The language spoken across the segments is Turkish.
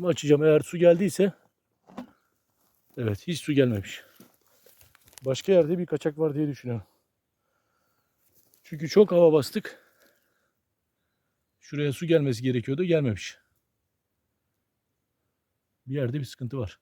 Şimdi açacağım. Eğer su geldiyse evet hiç su gelmemiş. Başka yerde bir kaçak var diye düşünüyorum. Çünkü çok hava bastık. Şuraya su gelmesi gerekiyordu. Gelmemiş. Bir yerde bir sıkıntı var.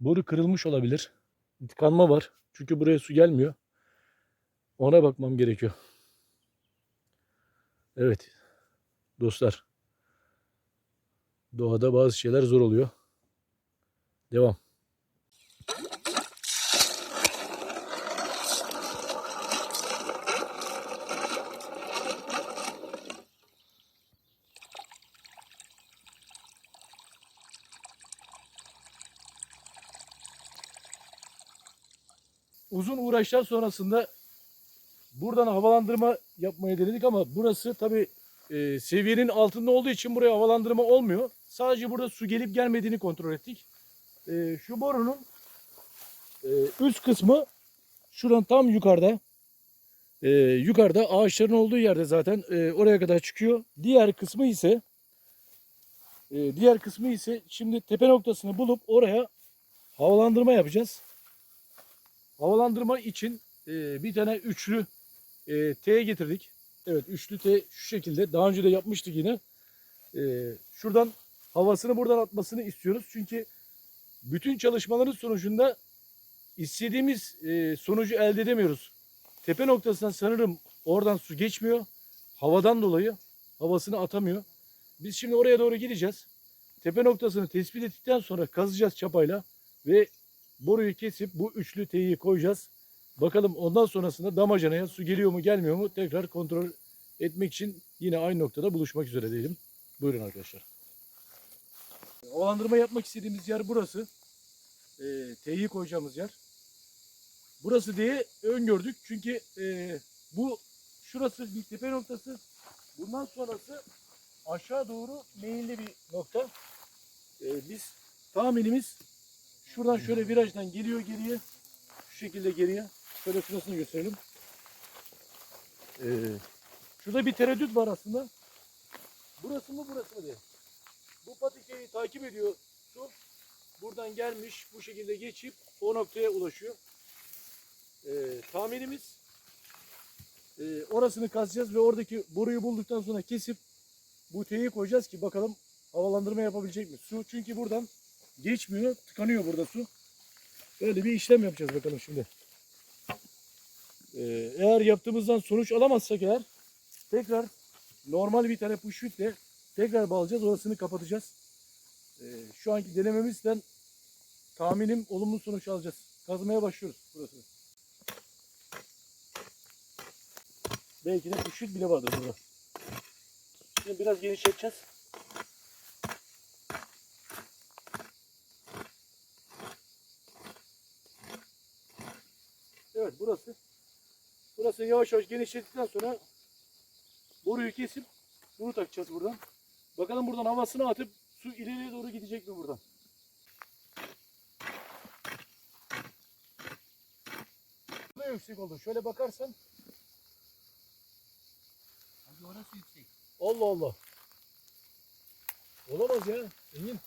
Boru kırılmış olabilir. Tıkanma var. Çünkü buraya su gelmiyor. Ona bakmam gerekiyor. Evet. Dostlar. Doğada bazı şeyler zor oluyor. Devam. Uzun uğraşlar sonrasında buradan havalandırma yapmaya denedik ama burası tabi e, seviyenin altında olduğu için buraya havalandırma olmuyor. Sadece burada su gelip gelmediğini kontrol ettik. E, şu borunun e, üst kısmı şuran tam yukarıda. E, yukarıda ağaçların olduğu yerde zaten e, oraya kadar çıkıyor. Diğer kısmı ise e, diğer kısmı ise şimdi tepe noktasını bulup oraya havalandırma yapacağız. Havalandırma için e, bir tane üçlü e, T getirdik. Evet üçlü T şu şekilde. Daha önce de yapmıştık yine. E, şuradan havasını buradan atmasını istiyoruz. Çünkü bütün çalışmaların sonucunda istediğimiz e, sonucu elde edemiyoruz. Tepe noktasından sanırım oradan su geçmiyor. Havadan dolayı havasını atamıyor. Biz şimdi oraya doğru gideceğiz. Tepe noktasını tespit ettikten sonra kazacağız çapayla ve boruyu kesip bu üçlü T'yi koyacağız. Bakalım ondan sonrasında damacanaya su geliyor mu gelmiyor mu tekrar kontrol etmek için yine aynı noktada buluşmak üzere diyelim. Buyurun arkadaşlar. Olandırma yapmak istediğimiz yer burası. E, T'yi koyacağımız yer. Burası diye öngördük. Çünkü e, bu şurası bir tepe noktası. Bundan sonrası aşağı doğru meyilli bir nokta. E, biz tahminimiz şuradan şöyle virajdan geliyor geriye. Şu şekilde geriye. Şöyle şurasını gösterelim. Ee, şurada bir tereddüt var aslında. Burası mı burası mı diye. Bu patikeyi takip ediyor su. Buradan gelmiş bu şekilde geçip o noktaya ulaşıyor. Ee, tahminimiz e, orasını kazacağız ve oradaki boruyu bulduktan sonra kesip bu teyi koyacağız ki bakalım havalandırma yapabilecek mi? Su çünkü buradan geçmiyor, tıkanıyor burada su. Böyle bir işlem yapacağız bakalım şimdi. Ee, eğer yaptığımızdan sonuç alamazsak eğer tekrar normal bir tane pushwitle tekrar bağlayacağız. Orasını kapatacağız. Ee, şu anki denememizden tahminim olumlu sonuç alacağız. Kazmaya başlıyoruz burası. Belki de pushwit bile vardır burada. Şimdi biraz genişleteceğiz. Evet burası. Burası yavaş yavaş genişlettikten sonra boruyu kesip bunu takacağız buradan. Bakalım buradan havasını atıp su ileriye doğru gidecek mi buradan? Bu da yüksek oldu. Şöyle bakarsan Abi orası yüksek. Allah Allah. Olamaz ya. Engin.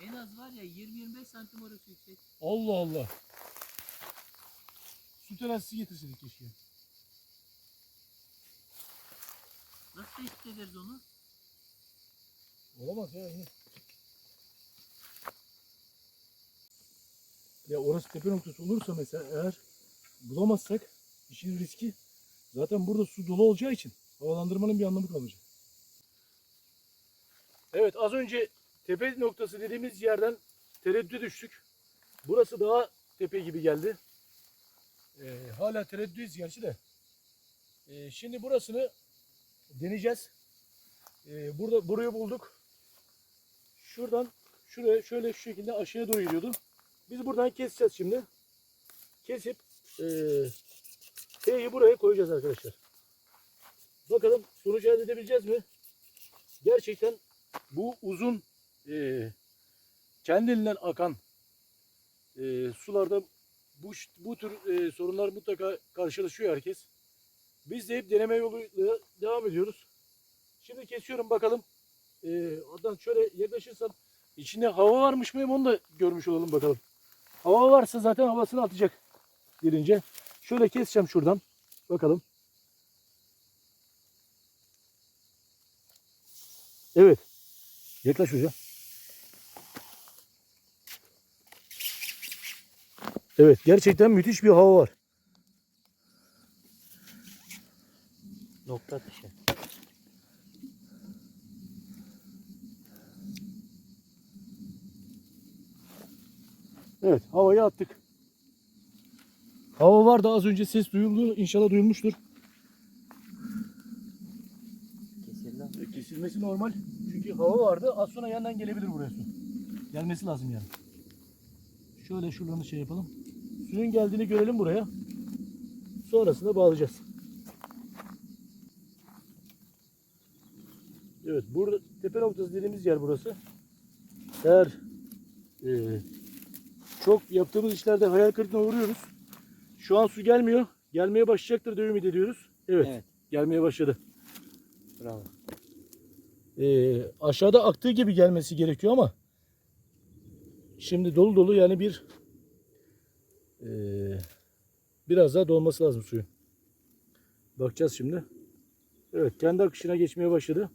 En az var ya 20-25 santim orası yüksek. Allah Allah. Su terasisi getirseydik keşke. Nasıl tespit ederiz onu? Olamaz ya. Ya orası tepe noktası olursa mesela eğer bulamazsak işin riski zaten burada su dolu olacağı için havalandırmanın bir anlamı kalmayacak. Evet az önce tepe noktası dediğimiz yerden tereddüte düştük. Burası daha tepe gibi geldi. Ee, hala tereddütüz gerçi de. Ee, şimdi burasını deneyeceğiz. Ee, burada burayı bulduk. Şuradan şuraya şöyle şu şekilde aşağıya doğru gidiyordu. Biz buradan keseceğiz şimdi. Kesip T'yi buraya koyacağız arkadaşlar. Bakalım sonuç elde edebileceğiz mi? Gerçekten bu uzun eee kendiliğinden akan eee, sularda bu, bu tür eee, sorunlar mutlaka karşılaşıyor herkes. Biz de hep deneme yoluyla devam ediyoruz. Şimdi kesiyorum bakalım e, oradan şöyle yaklaşırsam içinde hava varmış mı onu da görmüş olalım bakalım. Hava varsa zaten havasını atacak girince. Şöyle keseceğim şuradan. Bakalım. Evet. Yaklaş hocam. Evet gerçekten müthiş bir hava var. Nokta atışı. Evet havayı attık. Hava var da az önce ses duyuldu. İnşallah duyulmuştur. Kesildi. E, Kesilmesi normal. Çünkü hava vardı. Az sonra yandan gelebilir buraya su. Gelmesi lazım yani. Şöyle şuralarını şey yapalım. Suyun geldiğini görelim buraya. Sonrasında bağlayacağız. Evet, burada tepe noktası dediğimiz yer burası. Eğer e, çok yaptığımız işlerde hayal kırıklığına uğruyoruz. Şu an su gelmiyor. Gelmeye başlayacaktır diye ümit ediyoruz. Evet, Evet. gelmeye başladı. Bravo. Ee, aşağıda aktığı gibi gelmesi gerekiyor ama şimdi dolu dolu yani bir ee, biraz daha dolması lazım suyun. Bakacağız şimdi. Evet kendi akışına geçmeye başladı.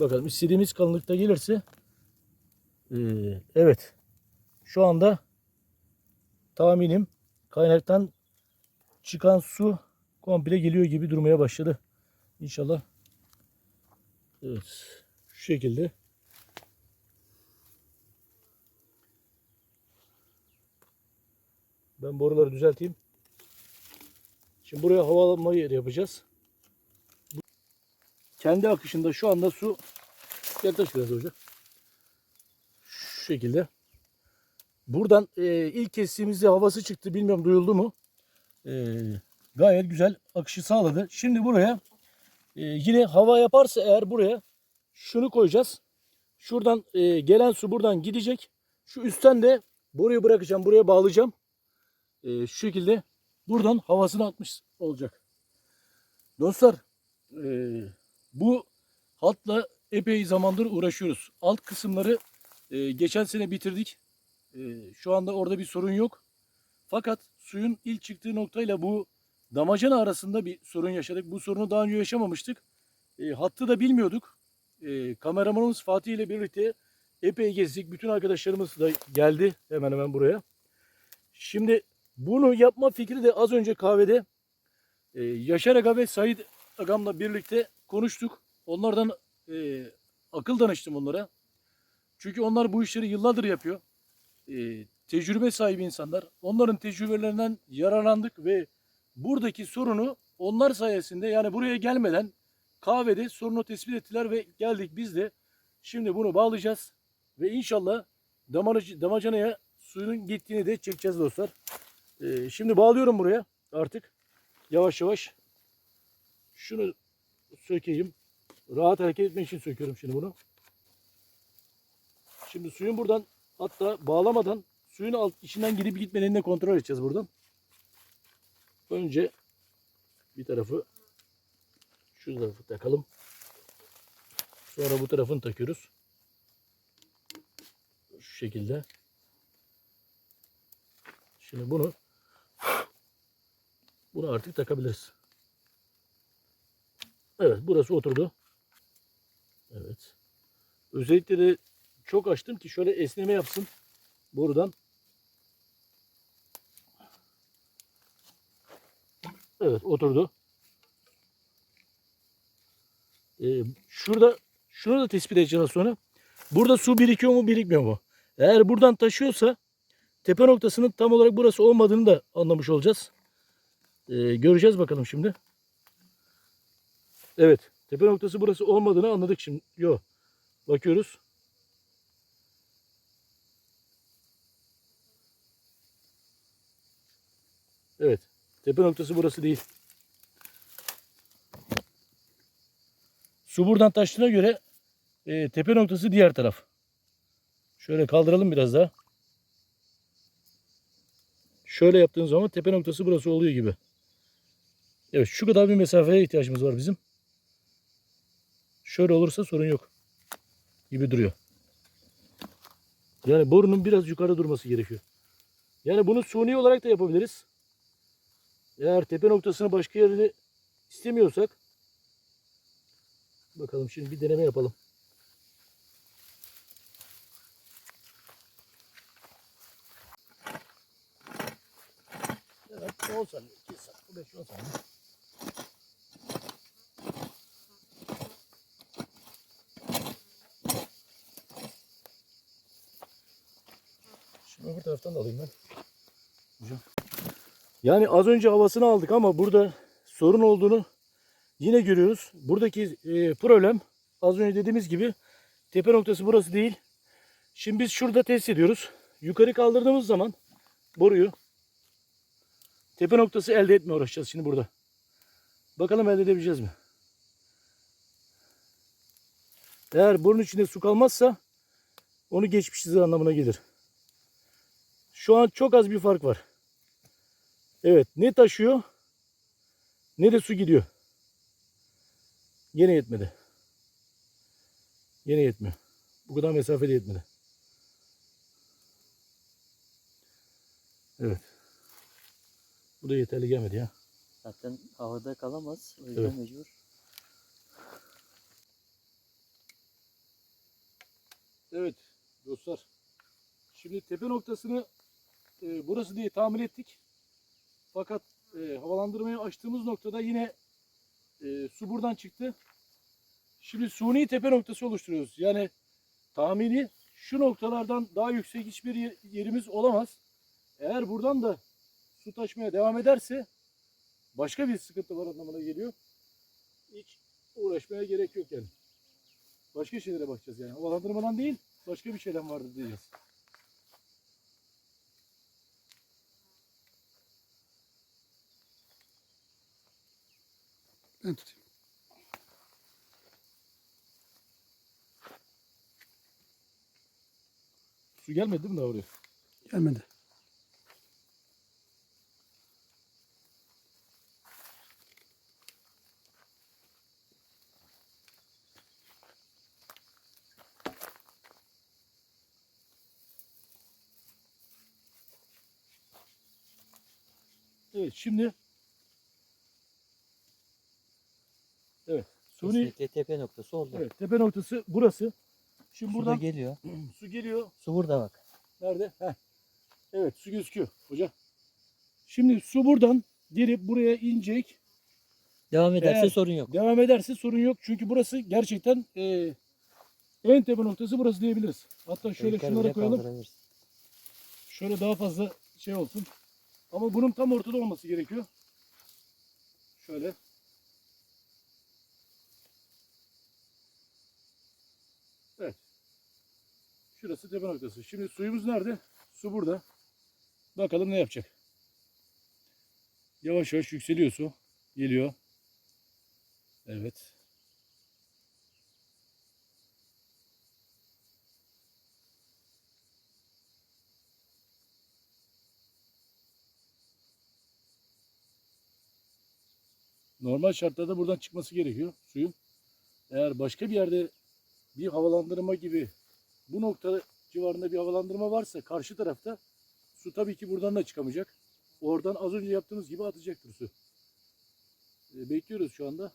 Bakalım istediğimiz kalınlıkta gelirse ee, evet şu anda tahminim kaynaktan çıkan su komple geliyor gibi durmaya başladı. İnşallah Evet. Şu şekilde. Ben boruları düzelteyim. Şimdi buraya havalanma yeri yapacağız. Kendi akışında şu anda su yaklaş biraz hocam. Şu şekilde. Buradan e, ilk kestiğimizde havası çıktı. Bilmiyorum duyuldu mu? E, gayet güzel akışı sağladı. Şimdi buraya ee, yine hava yaparsa eğer buraya şunu koyacağız. Şuradan e, gelen su buradan gidecek. Şu üstten de boruyu bırakacağım. Buraya bağlayacağım. E, şu şekilde buradan havasını atmış olacak. Dostlar e, bu hatla epey zamandır uğraşıyoruz. Alt kısımları e, geçen sene bitirdik. E, şu anda orada bir sorun yok. Fakat suyun ilk çıktığı noktayla bu damacana arasında bir sorun yaşadık. Bu sorunu daha önce yaşamamıştık. E, hattı da bilmiyorduk. E, kameramanımız Fatih ile birlikte epey gezdik. Bütün arkadaşlarımız da geldi hemen hemen buraya. Şimdi bunu yapma fikri de az önce kahvede e, Yaşar Aga ve Said Agam'la birlikte konuştuk. Onlardan e, akıl danıştım onlara. Çünkü onlar bu işleri yıllardır yapıyor. E, tecrübe sahibi insanlar. Onların tecrübelerinden yararlandık ve buradaki sorunu onlar sayesinde yani buraya gelmeden kahvede sorunu tespit ettiler ve geldik biz de şimdi bunu bağlayacağız ve inşallah damacanaya suyun gittiğini de çekeceğiz dostlar. Ee, şimdi bağlıyorum buraya artık yavaş yavaş şunu sökeyim. Rahat hareket etmek için söküyorum şimdi bunu. Şimdi suyun buradan hatta bağlamadan suyun alt içinden gidip gitmediğini de kontrol edeceğiz buradan. Önce bir tarafı şu tarafı takalım. Sonra bu tarafını takıyoruz. Şu şekilde. Şimdi bunu bunu artık takabiliriz. Evet burası oturdu. Evet. Özellikle de çok açtım ki şöyle esneme yapsın borudan. Evet oturdu. Ee, şurada şunu da tespit edeceğiz sonra. Burada su birikiyor mu birikmiyor mu? Eğer buradan taşıyorsa tepe noktasının tam olarak burası olmadığını da anlamış olacağız. Ee, göreceğiz bakalım şimdi. Evet. Tepe noktası burası olmadığını anladık şimdi. Yok. Bakıyoruz. Evet. Tepe noktası burası değil. Su buradan taştığına göre e, tepe noktası diğer taraf. Şöyle kaldıralım biraz daha. Şöyle yaptığın zaman tepe noktası burası oluyor gibi. Evet şu kadar bir mesafeye ihtiyacımız var bizim. Şöyle olursa sorun yok. gibi duruyor. Yani borunun biraz yukarı durması gerekiyor. Yani bunu suni olarak da yapabiliriz. Eğer tepe noktasını başka yerde istemiyorsak bakalım şimdi bir deneme yapalım. Evet, 10 saniye, 2 saniye, 5 10 saniye. Şimdi öbür taraftan da alayım ben. Yani az önce havasını aldık ama burada sorun olduğunu yine görüyoruz. Buradaki e, problem az önce dediğimiz gibi tepe noktası burası değil. Şimdi biz şurada test ediyoruz. Yukarı kaldırdığımız zaman boruyu tepe noktası elde etmeye uğraşacağız şimdi burada. Bakalım elde edebileceğiz mi? Eğer borun içinde su kalmazsa onu geçmişiz anlamına gelir. Şu an çok az bir fark var. Evet ne taşıyor ne de su gidiyor. Yine yetmedi. Yine yetmiyor. Bu kadar mesafede yetmedi. Evet. Bu da yeterli gelmedi ya. Zaten havada kalamaz. O yüzden Evet. mecbur. Evet dostlar. Şimdi tepe noktasını e, burası diye tahmin ettik. Fakat e, havalandırmayı açtığımız noktada yine e, su buradan çıktı. Şimdi suni tepe noktası oluşturuyoruz. Yani tahmini şu noktalardan daha yüksek hiçbir ye- yerimiz olamaz. Eğer buradan da su taşmaya devam ederse başka bir sıkıntı var anlamına geliyor. Hiç uğraşmaya gerek yok yani. Başka şeylere bakacağız yani. Havalandırmadan değil, başka bir şeyden vardır diyeceğiz. Ben tutayım. Su gelmedi mi daha oraya? Gelmedi. Evet şimdi Evet. Suni Kesinlikle tepe noktası oldu. evet, tepe noktası burası. Şimdi Su da buradan geliyor. su geliyor. Su burada bak. Nerede? Heh. Evet su gözüküyor hoca. Şimdi su buradan gelip buraya inecek. Devam ederse Eğer- sorun yok. Devam ederse sorun yok. Çünkü burası gerçekten e, en tepe noktası burası diyebiliriz. Hatta şöyle Yukarı şunları bile koyalım. Şöyle daha fazla şey olsun. Ama bunun tam ortada olması gerekiyor. Şöyle. Evet. Şurası tepe noktası. Şimdi suyumuz nerede? Su burada. Bakalım ne yapacak. Yavaş yavaş yükseliyor su. Geliyor. Evet. Normal şartlarda buradan çıkması gerekiyor suyun. Eğer başka bir yerde bir havalandırma gibi bu nokta civarında bir havalandırma varsa karşı tarafta su tabii ki buradan da çıkamayacak. Oradan az önce yaptığımız gibi atacaktır su. E, bekliyoruz şu anda.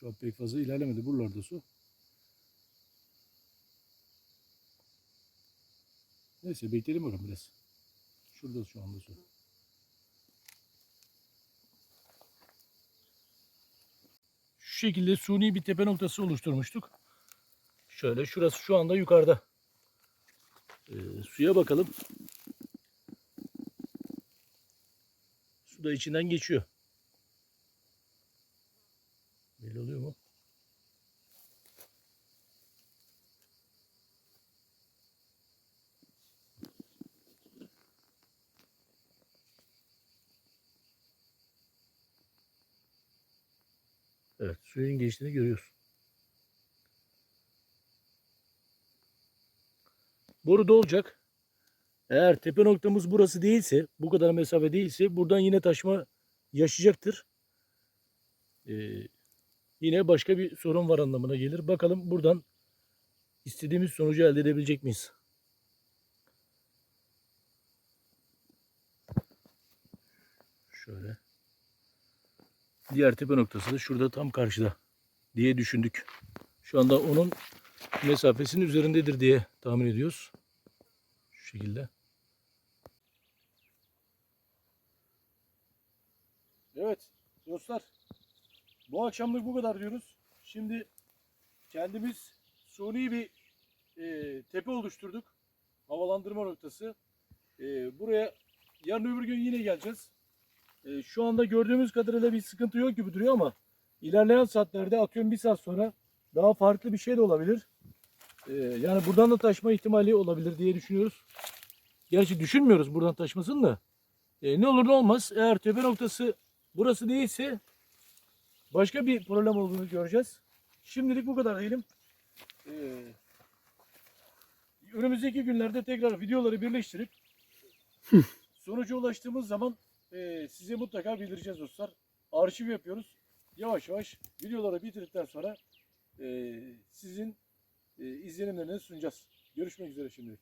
Şu an pek fazla ilerlemedi buralarda su. Neyse bekleyelim bakalım biraz. Şurada şu anda su. Şu şekilde suni bir tepe noktası oluşturmuştuk. Şöyle şurası şu anda yukarıda. Ee, suya bakalım. Su da içinden geçiyor. Belli oluyor mu? Suyun geçtiğini görüyoruz. Boru dolacak. Eğer tepe noktamız burası değilse, bu kadar mesafe değilse buradan yine taşma yaşayacaktır. Ee, yine başka bir sorun var anlamına gelir. Bakalım buradan istediğimiz sonucu elde edebilecek miyiz? Şöyle. Diğer tepe noktası da şurada tam karşıda diye düşündük. Şu anda onun mesafesinin üzerindedir diye tahmin ediyoruz. Şu şekilde. Evet dostlar. Bu akşamlık bu kadar diyoruz. Şimdi kendimiz suni bir e, tepe oluşturduk. Havalandırma noktası. E, buraya yarın öbür gün yine geleceğiz. E, şu anda gördüğümüz kadarıyla bir sıkıntı yok gibi duruyor ama ilerleyen saatlerde atıyorum bir saat sonra daha farklı bir şey de olabilir. E, yani buradan da taşma ihtimali olabilir diye düşünüyoruz. Gerçi düşünmüyoruz buradan taşmasını da. E, ne olur ne olmaz. Eğer tepe noktası burası değilse başka bir problem olduğunu göreceğiz. Şimdilik bu kadar diyelim. Ee, önümüzdeki günlerde tekrar videoları birleştirip sonuca ulaştığımız zaman e, size mutlaka bildireceğiz dostlar. Arşiv yapıyoruz. Yavaş yavaş videoları bitirdikten sonra e, sizin e, izlenimlerinizi sunacağız. Görüşmek üzere şimdilik.